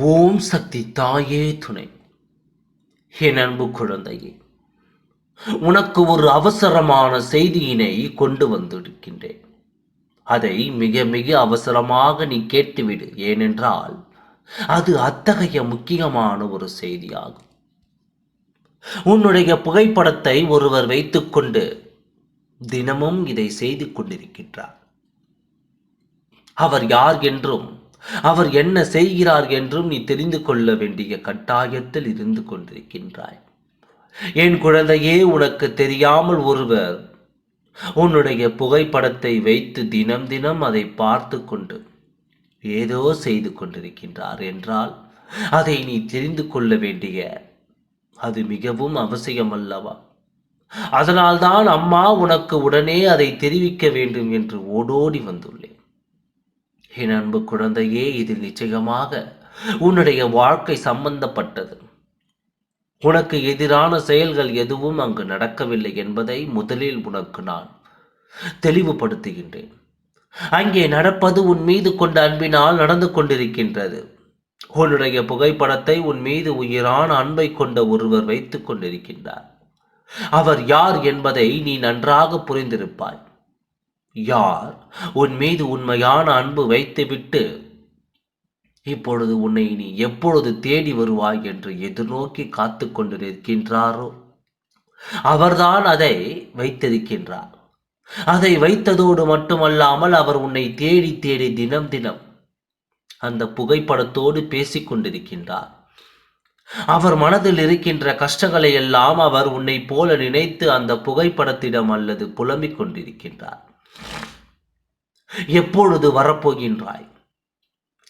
ஓம் சக்தி தாயே துணை. என் அன்பு குழந்தையே உனக்கு ஒரு அவசரமான செய்தியினை கொண்டு வந்திருக்கின்றேன். அதை மிக மிக அவசரமாக நீ கேட்டுவிடு ஏனென்றால் அது அத்தகைய முக்கியமான ஒரு செய்தியாகும். உன்னுடைய புகைப்படத்தை ஒருவர் வைத்துக்கொண்டு தினமும் இதை செய்து கொண்டிருக்கின்றார். அவர் யார் என்றும் அவர் என்ன செய்கிறார் என்றும் நீ தெரிந்து கொள்ள வேண்டிய கட்டாயத்தில் இருந்து கொண்டிருக்கின்றாய். என் குழந்தையே உனக்கு தெரியாமல் ஒருவர் உன்னுடைய புகைப்படத்தை வைத்து தினம் தினம் அதை பார்த்து கொண்டு ஏதோ செய்து கொண்டிருக்கின்றார் என்றால் அதை நீ தெரிந்து கொள்ள வேண்டிய அது மிகவும் அவசியம் அல்லவா அதனால்தான் அம்மா உனக்கு உடனே அதை தெரிவிக்க வேண்டும் என்று ஓடோடி வந்துள்ளேன். என் அன்பு குழந்தையே இதில் நிச்சயமாக உன்னுடைய வாழ்க்கை சம்பந்தப்பட்டது. உனக்கு எதிரான செயல்கள் எதுவும் அங்கு நடக்கவில்லை என்பதை முதலில் உனக்கு நான் தெளிவுபடுத்துகின்றேன். அங்கே நடப்பது உன் மீது கொண்ட அன்பினால் நடந்து கொண்டிருக்கின்றது. உன்னுடைய புகைப்படத்தை உன் மீது உயிரான அன்பை கொண்ட ஒருவர் வைத்துக் கொண்டிருக்கின்றார். அவர் யார் என்பதை நீ நன்றாக புரிந்திருப்பாய். யார்? உன் மீது உண்மையான அன்பு வைத்துவிட்டு இப்பொழுது உன்னை நீ எப்பொழுது தேடி வருவாய் என்று எதிர்நோக்கி காத்து கொண்டு நிற்கின்றாரோ அவர்தான் அதை வைத்திருக்கின்றார். அதை வைத்ததோடு மட்டுமல்லாமல் அவர் உன்னை தேடி தேடி தினம் தினம் அந்த புகைப்படத்தோடு பேசிக் கொண்டிருக்கின்றார். அவர் மனதில் இருக்கின்ற கஷ்டங்களை எல்லாம் அவர் உன்னை போல நினைத்து அந்த புகைப்படத்திடம் அல்லது புலம்பிக் கொண்டிருக்கின்றார். எப்பொழுது வரப்போகின்றாய்?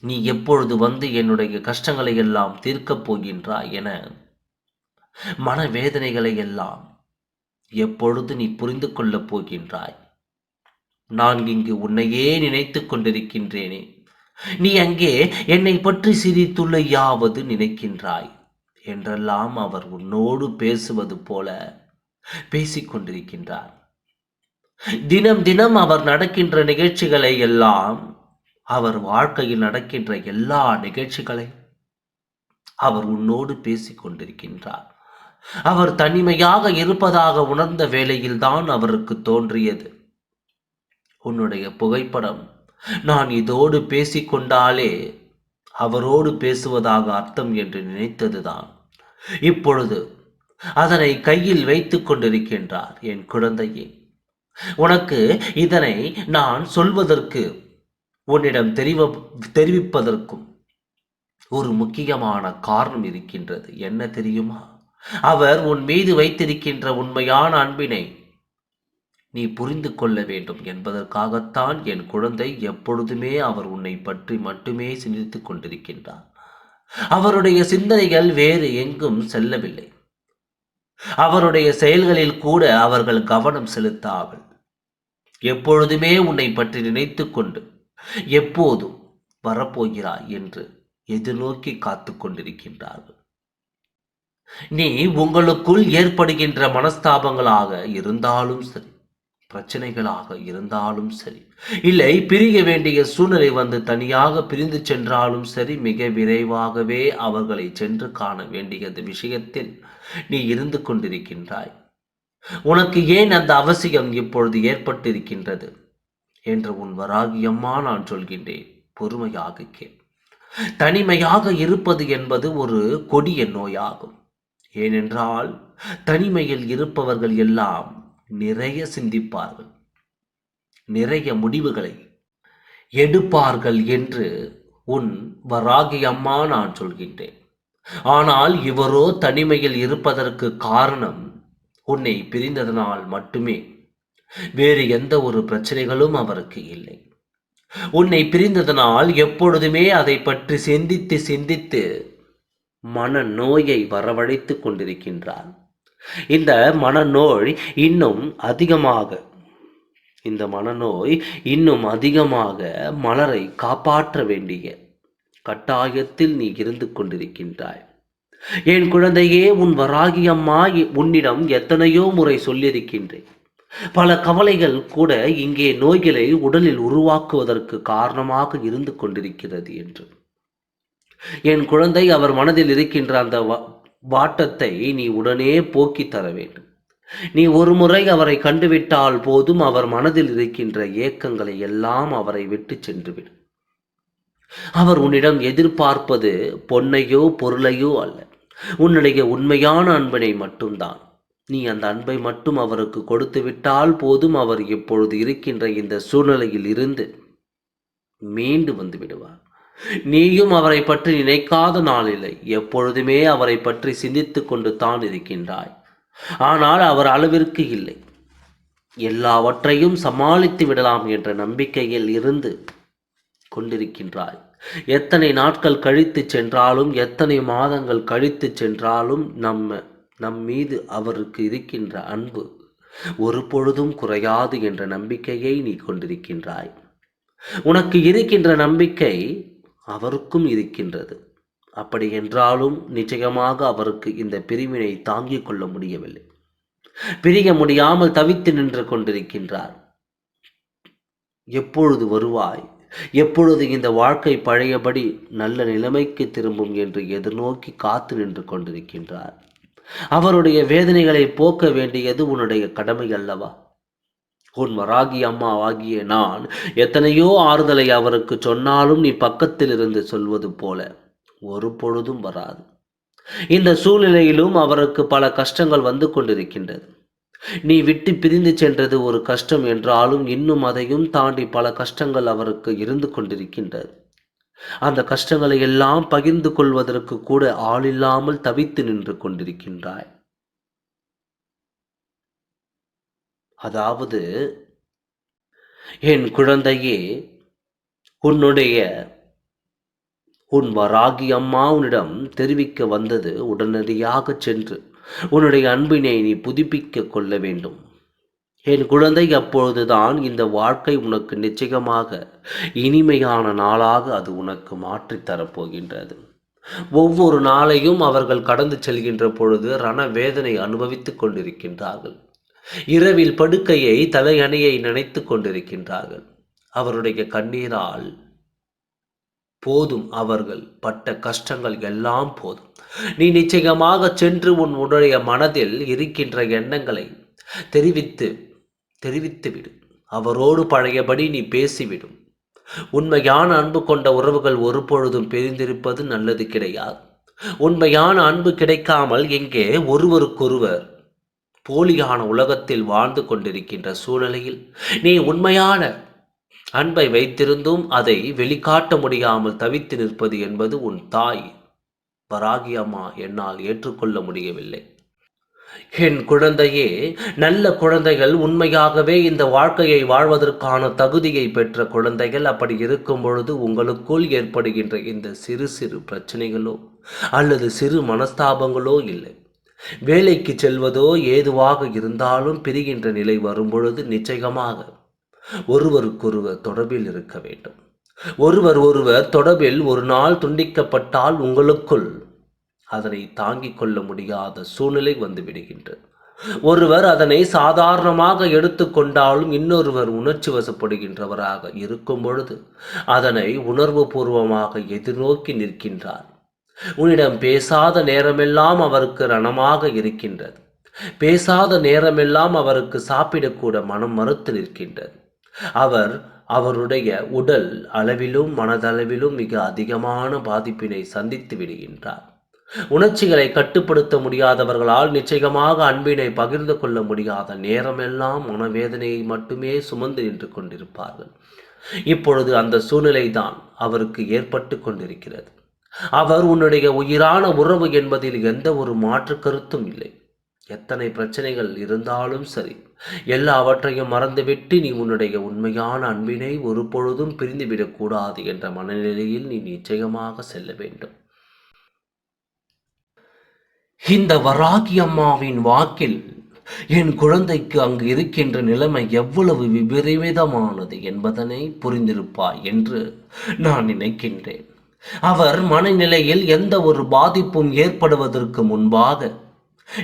நீ எப்பொழுது வந்து என்னுடைய கஷ்டங்களை எல்லாம் தீர்க்கப் போகின்றாய் என மனவேதனைகளை எல்லாம் எப்பொழுது நீ புரிந்து கொள்ளப் போகின்றாய்? நான் இங்கு உன்னையே நினைத்துக் கொண்டிருக்கின்றேனே. நீ அங்கே என்னை பற்றி சிரித்துள்ள யாவது நினைக்கின்றாய்? என்றெல்லாம் அவர் உன்னோடு பேசுவது போல பேசிக்கொண்டிருக்கின்றார் தினம் தினம் அவர் நடக்கின்ற நிகழ்ச்சிகளை எல்லாம் அவர் வாழ்க்கையில் நடக்கின்ற எல்லா நிகழ்ச்சிகளை அவர் உன்னோடு பேசிக் கொண்டிருக்கின்றார். அவர் தனிமையாக இருப்பதாக உணர்ந்த வேளையில் தான் அவருக்கு தோன்றியது. உன்னுடைய புகைப்படம் நான் இதோடு பேசிக்கொண்டாலே அவரோடு பேசுவதாக அர்த்தம் என்று நினைத்ததுதான். இப்பொழுது அதனை கையில் வைத்துக் கொண்டிருக்கின்றார் என் குழந்தையே. உனக்கு இதனை நான் சொல்வதற்கு உன்னிடம் தெரிவ தெரிவிப்பதற்கும் ஒரு முக்கியமான காரணம் இருக்கின்றது. என்ன தெரியுமா? அவர் உன் மீது வைத்திருக்கின்ற உண்மையான அன்பினை நீ புரிந்து கொள்ள வேண்டும் என்பதற்காகத்தான் என் குழந்தை எப்பொழுதுமே அவர் உன்னை பற்றி மட்டுமே சிந்தித்துக் கொண்டிருக்கின்றார் அவருடைய சிந்தனைகள் வேறு எங்கும் செல்லவில்லை. அவருடைய செயல்களில் கூட அவர்கள் கவனம் செலுத்தாமல் எப்பொழுதுமே உன்னை பற்றி நினைத்து கொண்டு எப்போதும் வரப்போகிறாய் என்று எதிர்நோக்கி காத்து கொண்டிருக்கின்றார்கள். நீ உங்களுக்குள் ஏற்படுகின்ற மனஸ்தாபங்களாக இருந்தாலும் சரி பிரச்சனைகளாக இருந்தாலும் சரி. இல்லை பிரிய வேண்டிய சூழ்நிலை வந்து தனியாக பிரிந்து சென்றாலும் சரி மிக விரைவாகவே அவர்களை சென்று காண வேண்டியது விஷயத்தில் நீ இருந்து கொண்டிருக்கின்றாய். உனக்கு ஏன் அந்த அவசியம் இப்பொழுது ஏற்பட்டிருக்கின்றது? என்று உன் வராகியம்மா நான் சொல்கின்றேன். பொறுமையாக கேள். தனிமையாக இருப்பது என்பது ஒரு கொடிய நோயாகும். ஏனென்றால் தனிமையில் இருப்பவர்கள் எல்லாம் நிறைய சிந்திப்பார்கள். நிறைய முடிவுகளை எடுப்பார்கள் என்று உன் வராகி அம்மா நான் சொல்கின்றேன். ஆனால் இவரோ தனிமையில் இருப்பதற்கு காரணம் உன்னை பிரிந்ததனால் மட்டுமே. வேறு எந்த ஒரு பிரச்சனைகளும் அவருக்கு இல்லை. உன்னை பிரிந்ததனால் எப்பொழுதுமே அதை பற்றி சிந்தித்து சிந்தித்து மன நோயை வரவழைத்து கொண்டிருக்கின்றார் இந்த மனநோய் இன்னும் அதிகமாக இந்த மனநோய் இன்னும் அதிகமாக மலரை காப்பாற்ற வேண்டிய கட்டாயத்தில் நீ இருந்து கொண்டிருக்கின்றாய். என் குழந்தையே உன் வராகி அம்மா உன்னிடம் எத்தனையோ முறை சொல்லியிருக்கின்றேன். பல கவலைகள் கூட இங்கே நோய்களை உடலில் உருவாக்குவதற்கு காரணமாக இருந்து கொண்டிருக்கிறது என்று. என் குழந்தை அவர் மனதில் இருக்கின்ற அந்த வாட்டத்தை நீ உடனே போக்கி தர வேண்டும். நீ ஒரு முறை அவரை கண்டுவிட்டால் போதும் அவர் மனதில் இருக்கின்ற ஏக்கங்களை எல்லாம் அவரை விட்டு சென்றுவிடும். அவர் உன்னிடம் எதிர்பார்ப்பது பொன்னையோ பொருளையோ அல்ல. உன்னுடைய உண்மையான அன்பனை மட்டும்தான். நீ அந்த அன்பை மட்டும் அவருக்கு கொடுத்து விட்டால் போதும் அவர் இப்பொழுது இருக்கின்ற இந்த சூழ்நிலையில் இருந்து மீண்டு வந்து விடுவார். நீயும் அவரை பற்றி நினைக்காத நாளில்லை எப்பொழுதுமே அவரை பற்றி சிந்தித்து கொண்டு தான் இருக்கின்றாய். ஆனால் அவர் அளவிற்கு இல்லை. எல்லாவற்றையும் சமாளித்து விடலாம் என்ற நம்பிக்கையில் இருந்து கொண்டிருக்கின்றாய். எத்தனை நாட்கள் கழித்து சென்றாலும் எத்தனை மாதங்கள் கழித்து சென்றாலும் நம்ம நம் மீது அவருக்கு இருக்கின்ற அன்பு ஒரு பொழுதும் குறையாது என்ற நம்பிக்கையை நீ கொண்டிருக்கின்றாய். உனக்கு இருக்கின்ற நம்பிக்கை அவருக்கும் இருக்கின்றது. அப்படி என்றாலும் நிச்சயமாக அவருக்கு இந்த பிரிவினை தாங்கிக் கொள்ள முடியவில்லை. பிரிய முடியாமல் தவித்து நின்று கொண்டிருக்கின்றார். எப்பொழுது வருவாய்? எப்பொழுது இந்த வாழ்க்கை பழையபடி நல்ல நிலைமைக்கு திரும்பும் என்று எதிர்நோக்கி காத்து நின்று கொண்டிருக்கின்றார்? அவருடைய வேதனைகளை போக்க வேண்டியது உன்னுடைய கடமை அல்லவா? உன் வராகி அம்மா ஆகிய நான் எத்தனையோ ஆறுதலை அவருக்கு சொன்னாலும் நீ பக்கத்தில் இருந்து சொல்வது போல ஒரு பொழுதும் வராது. இந்த சூழ்நிலையிலும் அவருக்கு பல கஷ்டங்கள் வந்து கொண்டிருக்கின்றது. நீ விட்டு பிரிந்து சென்றது ஒரு கஷ்டம் என்றாலும் இன்னும் அதையும் தாண்டி பல கஷ்டங்கள் அவருக்கு இருந்து கொண்டிருக்கின்றது. அந்த கஷ்டங்களை எல்லாம் பகிர்ந்து கொள்வதற்கு கூட ஆளில்லாமல் தவித்து நின்று கொண்டிருக்கின்றாய். அதாவது என் குழந்தையே உன்னுடைய உன் வராகி அம்மா உன்னிடம் தெரிவிக்க வந்தது உடனடியாக சென்று உன்னுடைய அன்பினை நீ புதுப்பிக்க கொள்ள வேண்டும். என் குழந்தை அப்பொழுதுதான் இந்த வாழ்க்கை உனக்கு நிச்சயமாக இனிமையான நாளாக அது உனக்கு மாற்றித்தரப்போகின்றது ஒவ்வொரு நாளையும் அவர்கள் கடந்து செல்கின்ற பொழுது ரண வேதனை அனுபவித்துக் கொண்டிருக்கின்றார்கள். இரவில் படுக்கையை தலையணையை நினைத்து கொண்டிருக்கின்றார்கள். அவருடைய கண்ணீரால் போதும் அவர்கள் பட்ட கஷ்டங்கள் எல்லாம் போதும். நீ நிச்சயமாக சென்று உன் உன்னுடைய மனதில் இருக்கின்ற எண்ணங்களை தெரிவித்து தெரிவித்து விடு. அவரோடு பழையபடி நீ பேசிவிடும். உண்மையான அன்பு கொண்ட உறவுகள் ஒரு பொழுதும் பிரிந்திருப்பது நல்லது கிடையாது. உண்மையான அன்பு கிடைக்காமல் எங்கே ஒருவருக்கொருவர் போலியான உலகத்தில் வாழ்ந்து கொண்டிருக்கின்ற சூழ்நிலையில் நீ உண்மையான அன்பை வைத்திருந்தும் அதை வெளிக்காட்ட முடியாமல் தவித்து நிற்பது என்பது உன் தாய் வராகி அம்மா என்னால் ஏற்றுக்கொள்ள முடியவில்லை. என் குழந்தையே நல்ல குழந்தைகள் உண்மையாகவே இந்த வாழ்க்கையை வாழ்வதற்கான தகுதியை பெற்ற குழந்தைகள் அப்படி இருக்கும் பொழுது உங்களுக்குள் ஏற்படுகின்ற இந்த சிறு சிறு பிரச்சனைகளோ அல்லது சிறு மனஸ்தாபங்களோ இல்லை. வேலைக்கு செல்வதோ ஏதுவாக இருந்தாலும் பிரிகின்ற நிலை வரும்பொழுது நிச்சயமாக ஒருவருக்கொருவர் தொடர்பில் இருக்க வேண்டும். ஒருவர் ஒருவர் தொடர்பில் ஒரு நாள் துண்டிக்கப்பட்டால் உங்களுக்குள் அதனை தாங்கிக் கொள்ள முடியாத சூழ்நிலை வந்து விடுகின்றது ஒருவர் அதனை சாதாரணமாக எடுத்துக்கொண்டாலும் இன்னொருவர் உணர்ச்சி வசப்படுகின்றவராக இருக்கும் பொழுது அதனை உணர்வு பூர்வமாக எதிர்நோக்கி நிற்கின்றார். உன்னிடம் பேசாத நேரமெல்லாம் அவருக்கு ரணமாக இருக்கின்றது. பேசாத நேரமெல்லாம் அவருக்கு சாப்பிடக்கூட மனம் மறுத்து நிற்கின்றது. அவர் அவருடைய உடல் அளவிலும் மனதளவிலும் மிக அதிகமான பாதிப்பினை சந்தித்து விடுகின்றார். உணர்ச்சிகளை கட்டுப்படுத்த முடியாதவர்களால் நிச்சயமாக அன்பினை பகிர்ந்து கொள்ள முடியாத நேரமெல்லாம் மனவேதனையை மட்டுமே சுமந்து நின்று கொண்டிருப்பார்கள். இப்பொழுது அந்த சூழ்நிலை தான் அவருக்கு ஏற்பட்டு கொண்டிருக்கிறது. அவர் உன்னுடைய உயிரான உறவு என்பதில் எந்த ஒரு மாற்று கருத்தும் இல்லை. எத்தனை பிரச்சனைகள் இருந்தாலும் சரி எல்லாவற்றையும் மறந்துவிட்டு நீ உன்னுடைய உண்மையான அன்பினை ஒரு பொழுதும் பிரிந்துவிடக்கூடாது என்ற மனநிலையில் நீ நிச்சயமாக செல்ல வேண்டும். இந்த வராகி அம்மாவின் வாக்கில் என் குழந்தைக்கு அங்கு இருக்கின்ற நிலைமை எவ்வளவு விபரீதமானது என்பதனை புரிந்திருப்பாய் என்று நான் நினைக்கின்றேன். அவர் மனநிலையில் எந்த ஒரு பாதிப்பும் ஏற்படுவதற்கு முன்பாக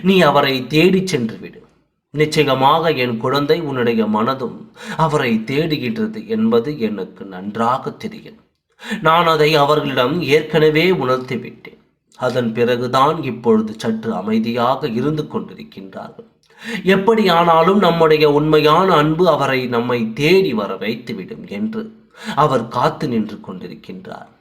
நீ அவரை தேடிச் சென்று விடு நிச்சயமாக என் குழந்தை உன்னுடைய மனதும் அவரை தேடுகின்றது என்பது எனக்கு நன்றாக தெரியும். நான் அதை அவர்களிடம் ஏற்கனவே உணர்த்திவிட்டேன். அதன் பிறகுதான் இப்பொழுது சற்று அமைதியாக இருந்து கொண்டிருக்கின்றார்கள். எப்படியானாலும் நம்முடைய உண்மையான அன்பு அவரை நம்மை தேடி வர வைத்துவிடும் என்று அவர் காத்து நின்று கொண்டிருக்கின்றார்.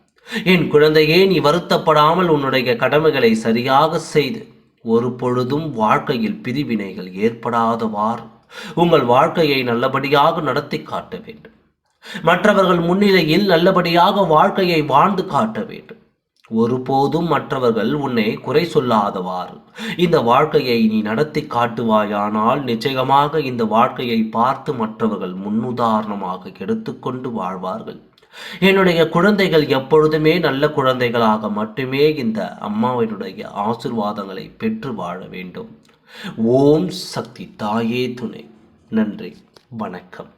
என் குழந்தையே நீ வருத்தப்படாமல் உன்னுடைய கடமைகளை சரியாக செய்து ஒரு பொழுதும் வாழ்க்கையில் பிரிவினைகள் ஏற்படாதவாறு உங்கள் வாழ்க்கையை நல்லபடியாக நடத்தி காட்ட வேண்டும். மற்றவர்கள் முன்னிலையில் நல்லபடியாக வாழ்க்கையை வாழ்ந்து காட்ட வேண்டும். ஒருபோதும் மற்றவர்கள் உன்னை குறை சொல்லாதவாறு இந்த வாழ்க்கையை நீ நடத்தி காட்டுவாயானால் நிச்சயமாக இந்த வாழ்க்கையை பார்த்து மற்றவர்கள் முன்னுதாரணமாக எடுத்துக்கொண்டு வாழ்வார்கள். என்னுடைய குழந்தைகள் எப்பொழுதுமே நல்ல குழந்தைகளாக மட்டுமே இந்த அம்மாவினுடைய ஆசிர்வாதங்களை பெற்று வாழ வேண்டும். ஓம் சக்தி தாயே துணை. நன்றி. வணக்கம்.